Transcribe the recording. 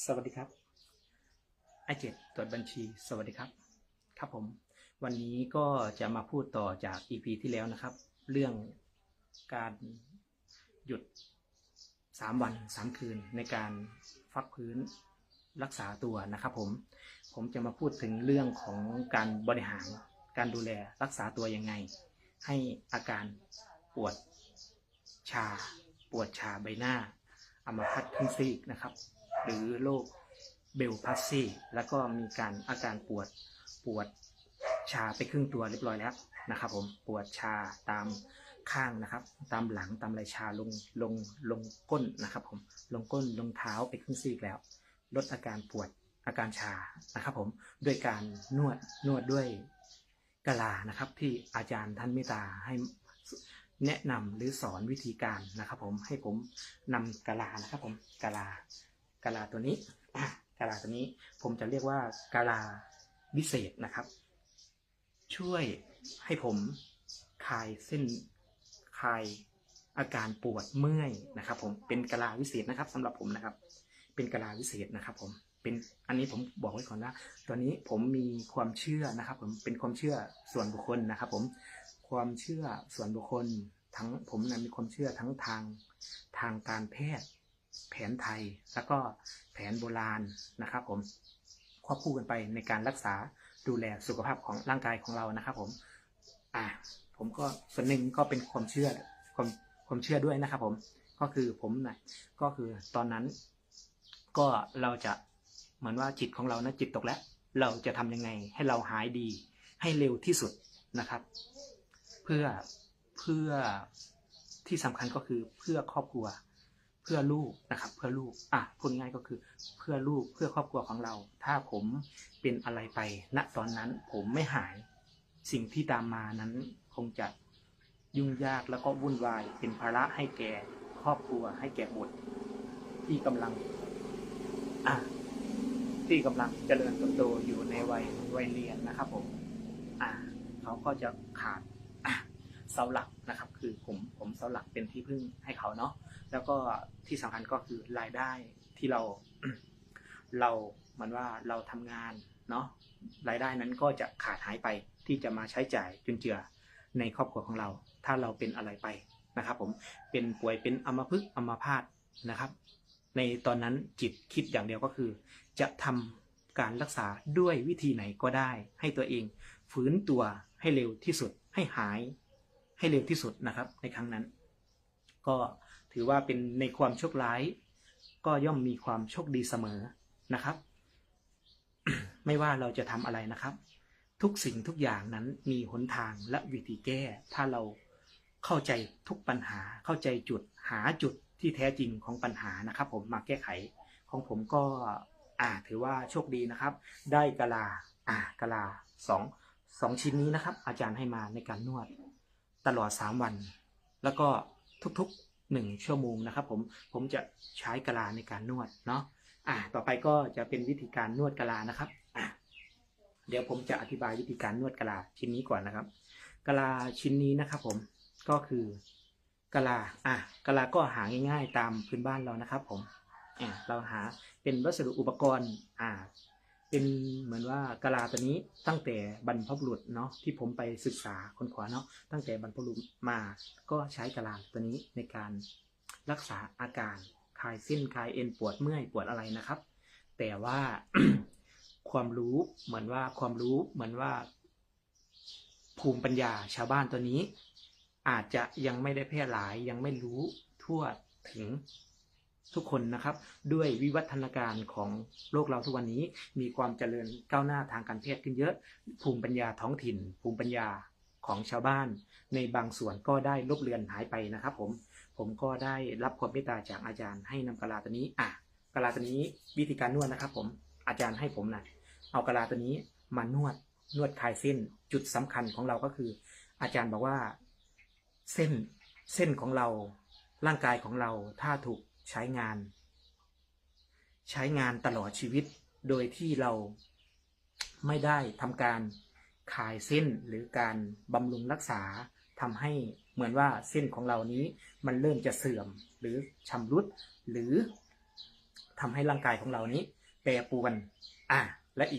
สวัสดีครับไอเจ็ดตรวจบัญชี สวัสดีครับ ครับผม วันนี้ก็จะมาพูดต่อจาก EP ที่แล้วนะครับ เรื่องการหยุด 3 วัน 3 คืนในการฟักพื้นรักษาตัวนะครับผม ผมจะมาพูดถึงเรื่องของการบริหารการดูแลรักษาตัวยังไง ให้อาการปวดชา ปวดชาใบหน้าอัมพาตครึ่งซีกนะครับ หรือโรคเบลพัสซีแล้วก็มีการอาการปวดปวดชาไปครึ่งตัวเรียบร้อยแล้วนะครับ ผมปวดชาตามข้างนะครับ ตามหลังตามไหล่ชาลงลงลงก้นนะครับ ผมลงก้นลงเท้าไปครึ่งซีกแล้ว ลดอาการปวดอาการชานะครับ ผมด้วยการนวดนวดด้วยกะลานะครับ ที่อาจารย์ท่านเมตตาให้แนะนำหรือสอนวิธีการนะครับ ผมให้ผมนำกะลานะครับ ผมกะลา กะลาตัวนี้กะลาตัวนี้ผมจะเรียกว่ากะลาวิเศษนะครับ ช่วยให้ผมคลายเส้นคลายอาการปวดเมื่อยนะครับ ผมเป็นกะลาวิเศษนะครับสำหรับผมนะครับ เป็นกะลาวิเศษนะครับ ผมเป็นอันนี้ผมบอกไว้ก่อนนะตอนนี้ผมมีความเชื่อนะครับ ผมเป็นความเชื่อส่วนบุคคลนะครับ ผมความเชื่อส่วนบุคคลทั้งผมนะมีความเชื่อทั้งทางทางการแพทย์ แผนไทยแล้วก็แผนโบราณนะครับผมควบคู่กันไปในการรักษาดูแลสุขภาพของร่างกายของเรานะครับ ผม อ่า ผมก็ส่วนหนึ่งก็เป็นความเชื่อความความเชื่อด้วยนะครับ ผมก็คือผมนะก็คือตอนนั้น ก็เราจะเหมือนว่าจิตของเรานะจิตตกแล้ว เราจะทำยังไงให้เราหายดี ให้เร็วที่สุดนะครับ เพื่อเพื่อที่สำคัญก็คือเพื่อครอบครัว เพื่อลูกนะครับ เพื่อลูกอะพูดง่ายก็คือเพื่อลูกเพื่อครอบครัวของเรา ถ้าผมเป็นอะไรไป ณตอนนั้นผมไม่หายสิ่งที่ตามมานั้นคงจะยุ่งยากแล้วก็วุ่นวาย เป็นภาระให้แก่ครอบครัวให้แก่บุตรที่กำลังอะที่กำลังเจริญเติบโตอยู่ในวัยวัยเรียนนะครับผมอะเขาก็จะขาดเสาหลักนะครับ คือผมผมเสาหลักเป็นที่พึ่งให้เขาเนาะ แล้วก็ที่สำคัญก็คือรายได้ที่เราเราเหมือนว่าเราทำงานเนาะรายได้นั้นก็จะขาดหายไปที่จะมาใช้จ่ายจุนเจือในครอบครัวของเรา ถ้าเราเป็นอะไรไปนะครับ ผมเป็นป่วยเป็นอัมพฤกษ์อัมพาตนะครับ ในตอนนั้นจิตคิดอย่างเดียวก็คือ จะทำการรักษาด้วยวิธีไหนก็ได้ ให้ตัวเองฟื้นตัวให้เร็วที่สุดให้หายให้เร็วที่สุดนะครับ ในครั้งนั้น ก็ ถือว่าเป็นในความโชคร้าย ก็ย่อมมีความโชคดีเสมอนะครับ ไม่ว่าเราจะทำอะไรนะครับ ทุกสิ่งทุกอย่างนั้นมีหนทางและวิธีแก้ ถ้าเราเข้าใจทุกปัญหาเข้าใจจุดหาจุดที่แท้จริงของปัญหานะครับ ผมมาแก้ไขของผมก็อ่าถือว่าโชคดีนะครับ ได้กะลาอ่ากะลาสองสองชิ้นนี้นะครับ อาจารย์ให้มาในการนวดตลอดสามวัน แล้วก็ทุกๆ หนึ่งชั่วโมงนะครับผมผมจะใช้กะลาในการนวดเนาะอ่าต่อไปก็จะเป็นวิธีการนวดกะลานะครับอ่าเดี๋ยวผมจะอธิบายวิธีการนวดกะลาชิ้นนี้ก่อนนะครับกะลาชิ้นนี้นะครับผมก็คือกะลาอะกะลาก็หาง่าย ๆ ตามพื้นบ้านเรานะครับผมอ่าเราหาเป็นวัสดุอุปกรณ์อ่า เป็นเหมือนว่ากะลาตัวนี้ตั้งแต่บรรพบุรุษเนาะที่ผมไปศึกษาคนขวาเนาะตั้งแต่บรรพบุรุษมาก็ใช้กะลาตัวนี้ในการรักษาอาการคลายเส้นคลายเอ็นปวดเมื่อยปวดอะไรนะครับ แต่ว่าความรู้เหมือนว่าความรู้เหมือนว่า ภูมิปัญญาชาวบ้านตัวนี้ อาจจะยังไม่ได้แพร่หลายยังไม่รู้ทั่วถึง ทุกคนนะครับ ด้วยวิวัฒนาการของโลกเราทุกวันนี้ มีความเจริญก้าวหน้าทางการแพทย์ขึ้นเยอะ ภูมิปัญญาท้องถิ่น ภูมิปัญญาของชาวบ้าน ในบางส่วนก็ได้ลบเลือนหายไปนะครับผมผมก็ได้รับความเมตตาจากอาจารย์ให้นำกะลาตัวนี้อะกะลาตัวนี้วิธีการนวดนะครับ ผมอาจารย์ให้ผมนะเอากะลาตัวนี้มานวดนวดคลายเส้นจุดสำคัญของเราก็คือ อาจารย์บอกว่าเส้นเส้นของเราร่างกายของเราถ้าถูก ใช้งาน ใช้งานตลอดชีวิตโดยที่เราไม่ได้ทำการขายเส้นหรือการบำรุงรักษาทำให้เหมือนว่าเส้นของเรานี้มันเริ่มจะเสื่อมหรือชำรุดหรือทำให้ร่างกายของเรานี้ แปรปรวนอะ